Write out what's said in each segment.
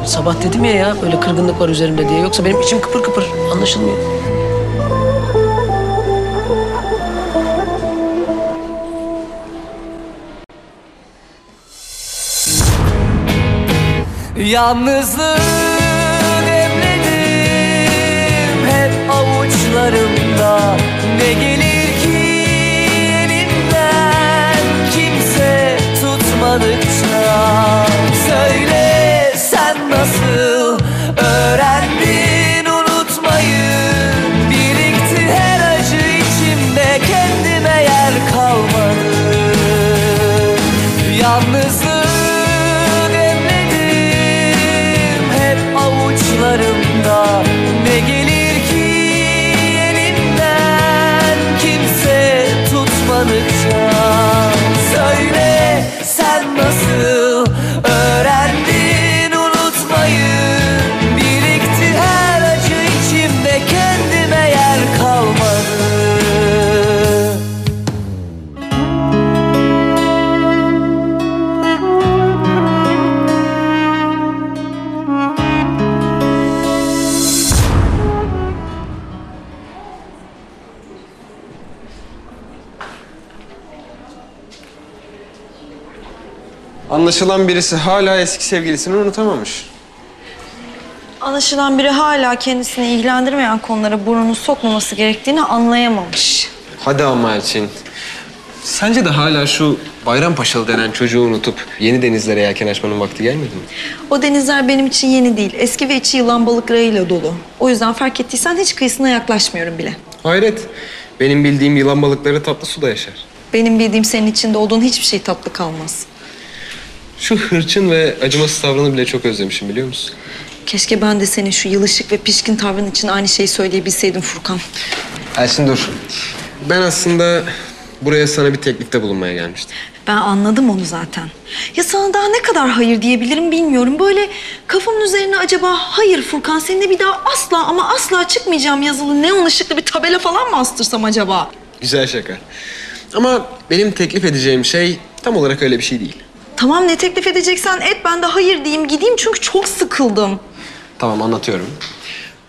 Abi sabah dedim ya ya böyle kırgınlık var üzerimde diye. Yoksa benim içim kıpır kıpır. Anlaşılmıyor. Yalnızlığı demledim hep avuçlarımda. Ne gelir ki elimden kimse tutmadıkça Anlaşılan birisi hala eski sevgilisini unutamamış. Anlaşılan biri hala kendisini ilgilendirmeyen konulara burnunu sokmaması gerektiğini anlayamamış. Hadi ama Elçin. Sence de hala şu Bayrampaşalı denen çocuğu unutup yeni denizlere yelken açmanın vakti gelmedi mi? O denizler benim için yeni değil. Eski ve içi yılan balıklarıyla dolu. O yüzden fark ettiysen hiç kıyısına yaklaşmıyorum bile. Hayret. Benim bildiğim yılan balıkları tatlı suda yaşar. Benim bildiğim senin içinde olduğun hiçbir şey tatlı kalmaz. Şu hırçın ve acımasız tavrını bile çok özlemişim biliyor musun? Keşke ben de senin şu yılışık ve pişkin tavrın için aynı şeyi söyleyebilseydim Furkan. Elçin dur. Ben aslında buraya sana bir teklifte bulunmaya gelmiştim. Ben anladım onu zaten. Ya sana daha ne kadar hayır diyebilirim bilmiyorum. Böyle kafamın üzerine acaba hayır Furkan seninle bir daha asla ama asla çıkmayacağım yazılı neon ışıklı bir tabela falan mı astırsam acaba? Güzel şaka. Ama benim teklif edeceğim şey tam olarak öyle bir şey değil. Tamam ne teklif edeceksen et ben de hayır diyeyim gideyim çünkü çok sıkıldım. Tamam anlatıyorum.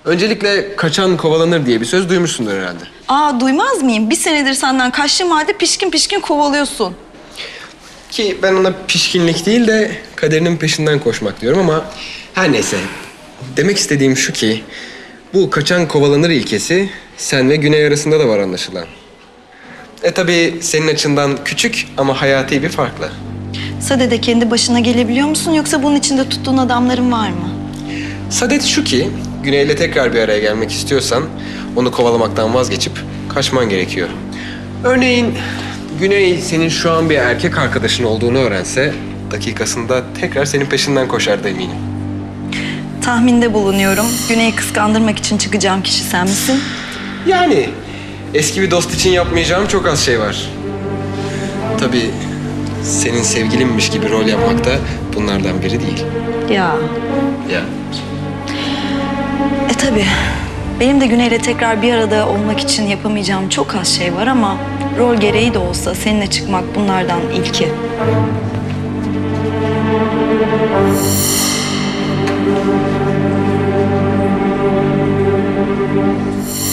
Öncelikle kaçan kovalanır diye bir söz duymuşsundur herhalde. Aa duymaz mıyım? Bir senedir senden kaçtığım halde pişkin pişkin kovalıyorsun. Ki ben ona pişkinlik değil de kaderinin peşinden koşmak diyorum ama her neyse. Demek istediğim şu ki bu kaçan kovalanır ilkesi sen ve Güney arasında da var anlaşılan. E tabii senin açından küçük ama hayati bir farkla. Sade de kendi başına gelebiliyor musun yoksa bunun içinde tuttuğun adamların var mı? Sadet şu ki Güney'le tekrar bir araya gelmek istiyorsan onu kovalamaktan vazgeçip kaçman gerekiyor. Örneğin Güney senin şu an bir erkek arkadaşın olduğunu öğrense dakikasında tekrar senin peşinden koşardı eminim. Tahminde bulunuyorum. Güney'i kıskandırmak için çıkacağım kişi sen misin? Yani eski bir dost için yapmayacağım çok az şey var. Tabii senin sevgilinmiş gibi rol yapmak da bunlardan biri değil. Ya. Ya. E tabii. Benim de Güney'le tekrar bir arada olmak için yapamayacağım çok az şey var ama rol gereği de olsa seninle çıkmak bunlardan ilki.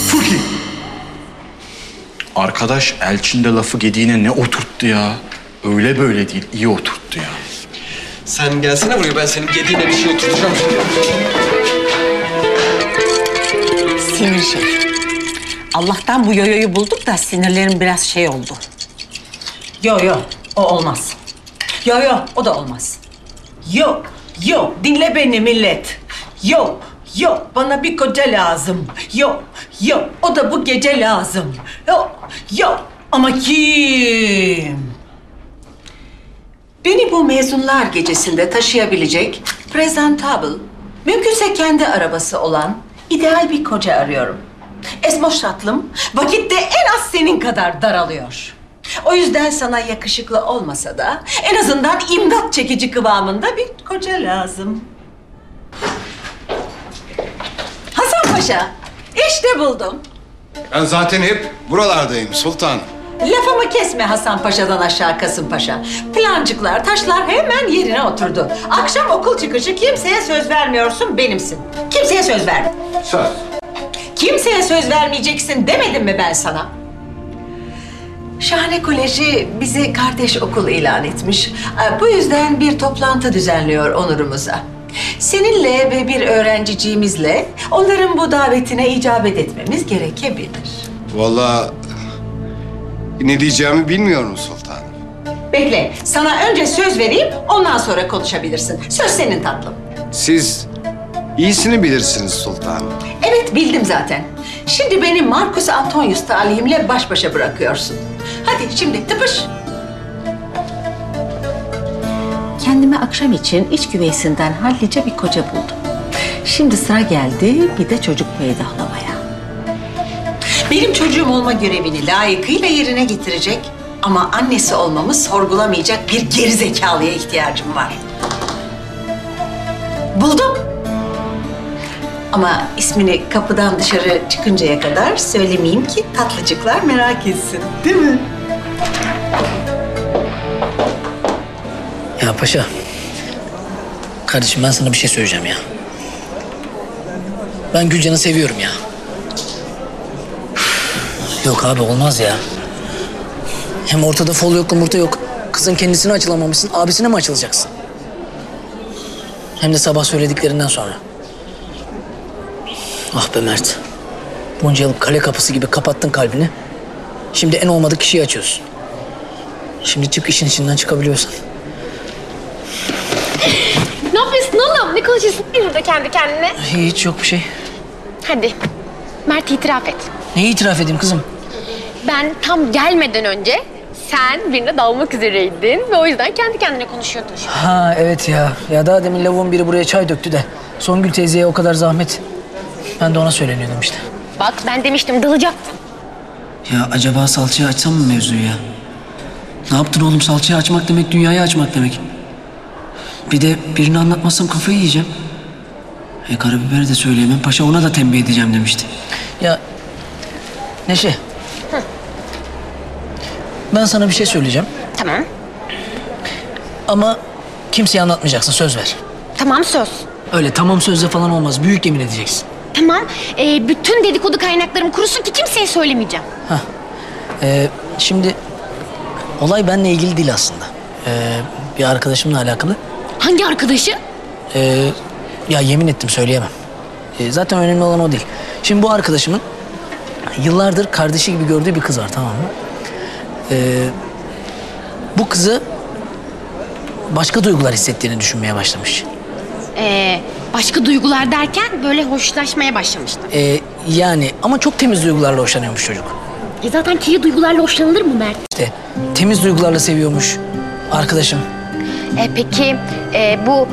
Furki! Arkadaş Elçin de lafı gediğine ne oturttu ya. Öyle böyle değil, iyi oturttu ya. Sen gelsene buraya ben senin gediğine bir şey oturtacağım şimdi. Sinir şey. Allah'tan bu yoyoyu bulduk da sinirlerim biraz şey oldu. Yo yo o olmaz. Yo yo o da olmaz. Yo yo dinle beni millet. Yo yo bana bir koca lazım. Yo yo o da bu gece lazım. Yo yo ama kim? Beni bu mezunlar gecesinde taşıyabilecek, presentable, mümkünse kendi arabası olan ideal bir koca arıyorum. Esmoş tatlım, vakitte en az senin kadar daralıyor. O yüzden sana yakışıklı olmasa da en azından imdat çekici kıvamında bir koca lazım. Hasan Paşa, işte buldum. Ben zaten hep buralardayım sultan. Lafımı kesme Hasan Paşa'dan aşağı Kasım Paşa. Plancıklar, taşlar hemen yerine oturdu. Akşam okul çıkışı kimseye söz vermiyorsun, benimsin. Kimseye söz verme. Söz. Kimseye söz vermeyeceksin demedim mi ben sana? Şahane Koleji bizi kardeş okul ilan etmiş. Ee, Bu yüzden bir toplantı düzenliyor onurumuza. Seninle ve bir öğrenciciğimizle onların bu davetine icabet etmemiz gerekebilir. Vallahi ne diyeceğimi bilmiyorum sultanım. Bekle, sana önce söz vereyim, ondan sonra konuşabilirsin. Söz senin tatlım. Siz iyisini bilirsiniz sultanım. Evet, bildim zaten. Şimdi beni Marcus Antonius talihimle baş başa bırakıyorsun. Hadi şimdi tıpış. Kendime akşam için iç güveysinden hallice bir koca buldum. Şimdi sıra geldi bir de çocuk peydahlamaya. Benim çocuğum olma görevini layıkıyla yerine getirecek ama annesi olmamı sorgulamayacak bir gerizekalıya ihtiyacım var. Buldum. Ama ismini kapıdan dışarı çıkıncaya kadar söylemeyeyim ki tatlıcıklar merak etsin. Değil mi? Ya paşa. Kardeşim ben sana bir şey söyleyeceğim ya. Ben Gülcan'ı seviyorum ya. Yok abi olmaz ya. Hem ortada fol yok yumurta yok. Kızın kendisine açılamamışsın. Abisine mi açılacaksın? Hem de sabah söylediklerinden sonra. Ah be Mert. Bunca yıl kale kapısı gibi kapattın kalbini. Şimdi en olmadık kişiyi açıyorsun. Şimdi çık işin içinden çıkabiliyorsan. Ne yapıyorsun oğlum? Ne konuşuyorsun burada kendi kendine? Hiç yok bir şey. Hadi. Mert itiraf et. Neyi itiraf edeyim kızım? Ben tam gelmeden önce sen birine dalmak üzereydin ve o yüzden kendi kendine konuşuyordun. Ha evet ya. Ya daha demin lavuğun biri buraya çay döktü de. Songül teyzeye o kadar zahmet. Ben de ona söyleniyordum işte. Bak ben demiştim dalacaktın. Ya acaba salçayı açsam mı mevzuyu ya? Ne yaptın oğlum? Salçayı açmak demek dünyayı açmak demek. Bir de birini anlatmazsam kafayı yiyeceğim. E karabiberi de söyleyemem. Paşa ona da tembih edeceğim demişti. Ya Neşe. Ben sana bir şey söyleyeceğim. Tamam. Ama kimseye anlatmayacaksın. Söz ver. Tamam söz. Öyle tamam sözle falan olmaz. Büyük yemin edeceksin. Tamam. Ee, bütün dedikodu kaynaklarım kurusun ki kimseye söylemeyeceğim. Ee, şimdi olay benimle ilgili değil aslında. Ee, bir arkadaşımla alakalı. Hangi arkadaşı? Ee, ya yemin ettim söyleyemem. Ee, zaten önemli olan o değil. Şimdi bu arkadaşımın yıllardır kardeşi gibi gördüğü bir kız var tamam mı? Ee, bu kızı başka duygular hissettiğini düşünmeye başlamış. Ee, başka duygular derken böyle hoşlaşmaya başlamıştı. Ee, yani ama çok temiz duygularla hoşlanıyormuş çocuk. E zaten kirli duygularla hoşlanılır mı Mert? İşte temiz duygularla seviyormuş arkadaşım. E, peki e, bu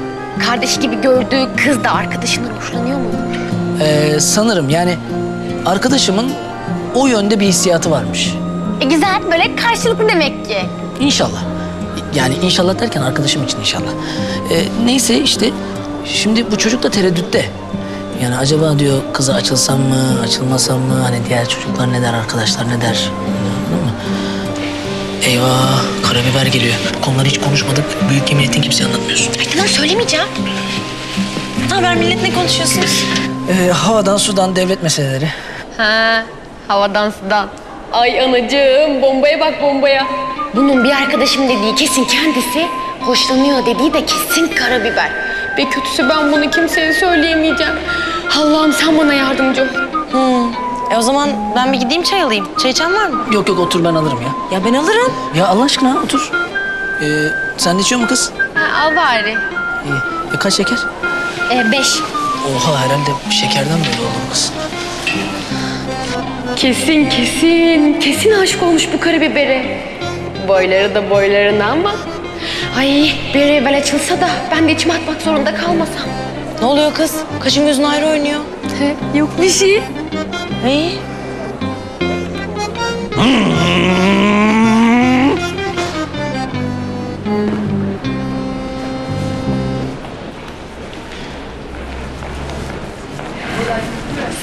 kardeşi gibi gördüğü kız da arkadaşından hoşlanıyor mu? Ee, sanırım yani arkadaşımın o yönde bir hissiyatı varmış. E, güzel böyle karşılıklı demek ki. İnşallah. Yani inşallah derken arkadaşım için inşallah. Ee, neyse işte şimdi bu çocuk da tereddütte. Yani acaba diyor kıza açılsam mı, açılmasam mı? Hani diğer çocuklar ne der, arkadaşlar ne der? Anladın mı? Eyvah, karabiber geliyor. Konuları hiç konuşmadık. Büyük yemin ettin kimseye anlatmıyorsun. Ay tamam söylemeyeceğim. Ne haber millet ne konuşuyorsunuz? Ee, havadan sudan devlet meseleleri. Ha, havadan sudan. Ay anacığım bombaya bak bombaya. Bunun bir arkadaşım dediği kesin kendisi, hoşlanıyor dediği de kesin karabiber. Ve kötüsü ben bunu kimseye söyleyemeyeceğim. Allah'ım sen bana yardımcı ol. E o zaman ben bir gideyim çay alayım. Çay içen var mı? Yok yok otur ben alırım ya. Ya ben alırım. Ya Allah aşkına otur. Ee, sen de içiyor mu kız? Ha, al bari. İyi. E, kaç şeker? Ee, beş. Oha herhalde şekerden böyle oldu kız. Kesin kesin. Kesin aşık olmuş bu karabibere. Boyları da boylarına ama. Ay bir evvel açılsa da ben de içime atmak zorunda kalmasam. Ne oluyor kız? Kaşın gözün ayrı oynuyor. Yok bir şey. İyi.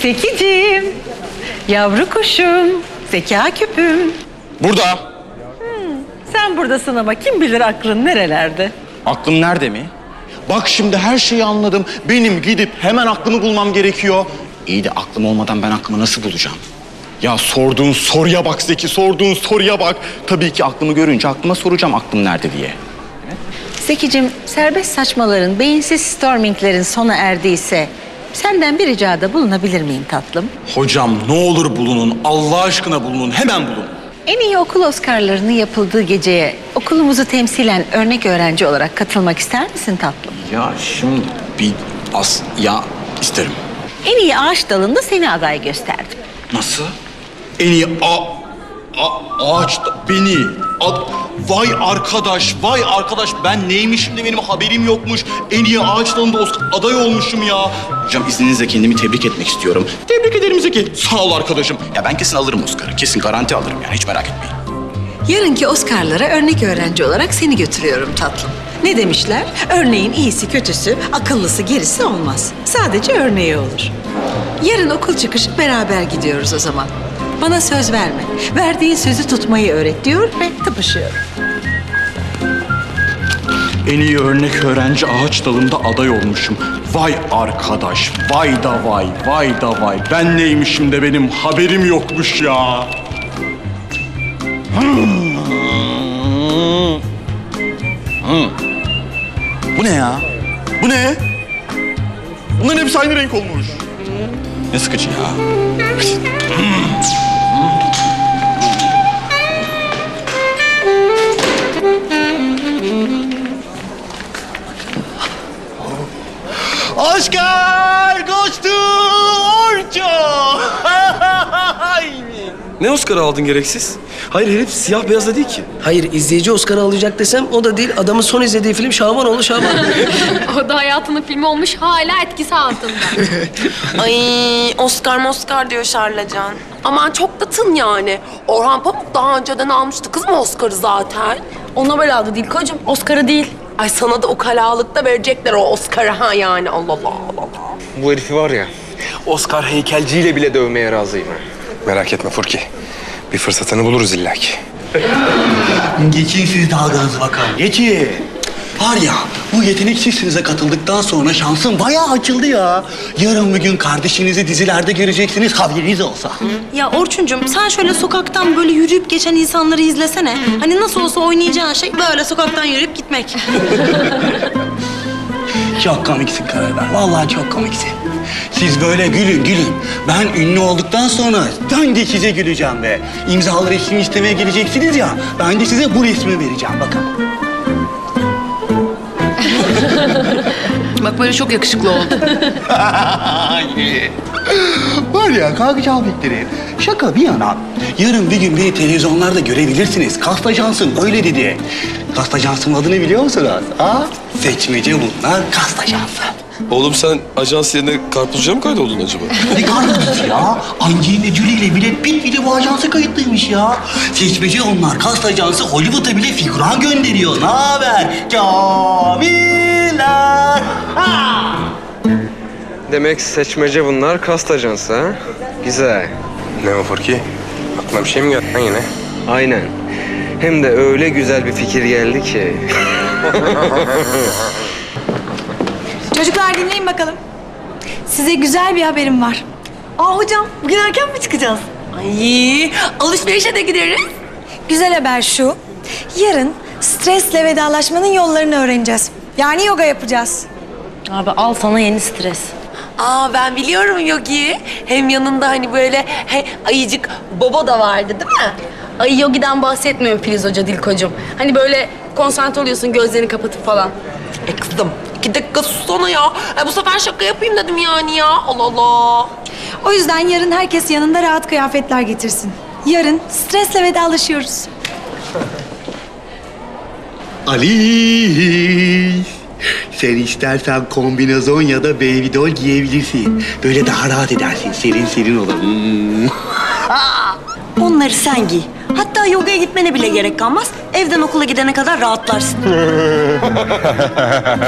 Zekicim, yavru kuşum, zeka küpüm. Burada. Sen buradasın ama kim bilir aklın nerelerde? Aklım nerede mi? Bak şimdi her şeyi anladım. Benim gidip hemen aklımı bulmam gerekiyor. İyi de aklım olmadan ben aklımı nasıl bulacağım? Ya sorduğun soruya bak Zeki, sorduğun soruya bak. Tabii ki aklımı görünce aklıma soracağım aklım nerede diye. Zekicim serbest saçmaların, beyinsiz storminglerin sona erdiyse senden bir ricada bulunabilir miyim tatlım? Hocam ne olur bulunun, Allah aşkına bulunun, hemen bulun. En iyi okul Oscar'larının yapıldığı geceye okulumuzu temsilen örnek öğrenci olarak katılmak ister misin tatlım? Ya şimdi bir as... Ya isterim. En iyi ağaç dalında seni aday gösterdim. Nasıl? En iyi a... a ağaç da- beni. A- vay arkadaş, vay arkadaş ben neymişim de benim haberim yokmuş. En iyi ağaç dalında Oscar aday olmuşum ya. Hocam izninizle kendimi tebrik etmek istiyorum. Tebrik ederim Zeki. Sağ ol arkadaşım. Ya ben kesin alırım Oscar'ı. Kesin garanti alırım yani hiç merak etmeyin. Yarınki Oscar'lara örnek öğrenci olarak seni götürüyorum tatlım. Ne demişler? Örneğin iyisi kötüsü, akıllısı gerisi olmaz. Sadece örneği olur. Yarın okul çıkışı beraber gidiyoruz o zaman. Bana söz verme. Verdiğin sözü tutmayı öğret diyor ve tıpışıyorum. En iyi örnek öğrenci ağaç dalında aday olmuşum. Vay arkadaş, vay da vay, vay da vay. Ben neymişim de benim haberim yokmuş ya. Bu ne ya? Bu ne? Bunların hepsi aynı renk olmuş. Ne sıkıcı ya. Ne Oscar aldın gereksiz? Hayır herif siyah beyaz da değil ki. Hayır izleyici Oscar alacak desem o da değil. Adamın son izlediği film Şabanoğlu Şaban. O da hayatının filmi olmuş hala etkisi altında. Ay Oscar Oscar diyor Şarlacan. Aman çok da tın yani. Orhan Pamuk daha önceden almıştı kız mı Oscar'ı zaten? Ona böyle aldı değil kocam. Oscar'ı değil. Ay sana da ukalalıkta verecekler o Oscar'ı ha yani. Allah Allah Allah. Allah. Bu herifi var ya, Oscar heykelciyle bile dövmeye razıyım. ha. Merak etme Furki. Bir fırsatını buluruz illaki. Geçin siz dalganızı bakalım. Geçin. Var ya bu yetenek çiftinize katıldıktan sonra şansım bayağı açıldı ya. Yarın bir gün kardeşinizi dizilerde göreceksiniz haberiniz olsa. Ya Orçuncum sen şöyle sokaktan böyle yürüyüp geçen insanları izlesene. Hani nasıl olsa oynayacağın şey böyle sokaktan yürüyüp gitmek. Çok komiksin Karaber. Vallahi çok komiksin. Siz böyle gülün gülün. Ben ünlü olduktan sonra ben de size güleceğim be. İmzalı resmi istemeye geleceksiniz ya. Ben de size bu resmi vereceğim bakın. Bak böyle çok yakışıklı oldu. Var ya kalkacağım beklerim. Şaka bir yana. Yarın bir gün beni televizyonlarda görebilirsiniz. Kast Ajansım öyle dedi. Kast Ajansım adını biliyor musunuz? Ha? Seçmece bunlar Kast Ajansı. Oğlum sen ajans yerine karpuzcuya mı kaydoldun acaba? Ne karnınız ya? Angelina Jolie ile Brad Pitt bile bu ajansa kayıtlıymış ya. Seçmece onlar. Kast Ajansı Hollywood'a bile figüran gönderiyor. Ne haber? Kamiller. Ha! Demek seçmece bunlar, kast ajansı ha? Güzel. Ne o Furki? Aklına bir şey mi geldi lan yine? Aynen. Hem de öyle güzel bir fikir geldi ki. Çocuklar dinleyin bakalım. Size güzel bir haberim var. Aa hocam bugün erken mi çıkacağız? Ay alışverişe de gideriz. Güzel haber şu. Yarın stresle vedalaşmanın yollarını öğreneceğiz. Yani yoga yapacağız. Abi al sana yeni stres. Aa ben biliyorum Yogi. Hem yanında hani böyle he, ayıcık Bobo da vardı değil mi? Ay yogiden bahsetmiyorum Filiz Hoca Dilkocuğum. Hani böyle konsantre oluyorsun gözlerini kapatıp falan. E kızım iki dakika sussana ya. E, bu sefer şaka yapayım dedim yani ya. Allah Allah. O yüzden yarın herkes yanında rahat kıyafetler getirsin. Yarın stresle vedalaşıyoruz. Ali. Sen istersen kombinezon ya da baby doll giyebilirsin. Böyle daha rahat edersin. Serin serin olur. Hmm. Onları sen giy. Hatta yogaya gitmene bile gerek kalmaz. Evden okula gidene kadar rahatlarsın.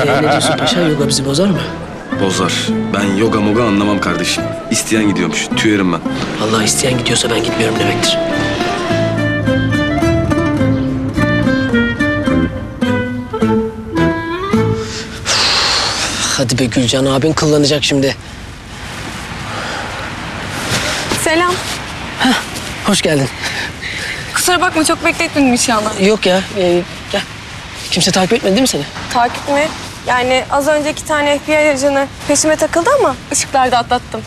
Ee, ne diyorsun paşa? Yoga bizi bozar mı? Bozar. Ben yoga moga anlamam kardeşim. İsteyen gidiyormuş. Tüyerim ben. Vallahi isteyen gidiyorsa ben gitmiyorum demektir. Hadi be Gülcan abin kullanacak şimdi. Selam. Hoş geldin. Kusura bakma çok bekletmedim inşallah. Yok ya e, gel. Kimse takip etmedi değil mi seni? Takip mi? Yani az önce iki tane FBI ajanı peşime takıldı ama ışıklarda atlattım.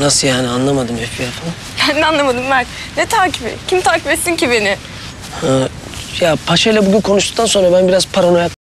Nasıl yani anlamadım FBI falan. Ben de anlamadım Mert. Ne takibi? Kim takip etsin ki beni? Ha, ya Paşa ile bugün konuştuktan sonra ben biraz paranoyak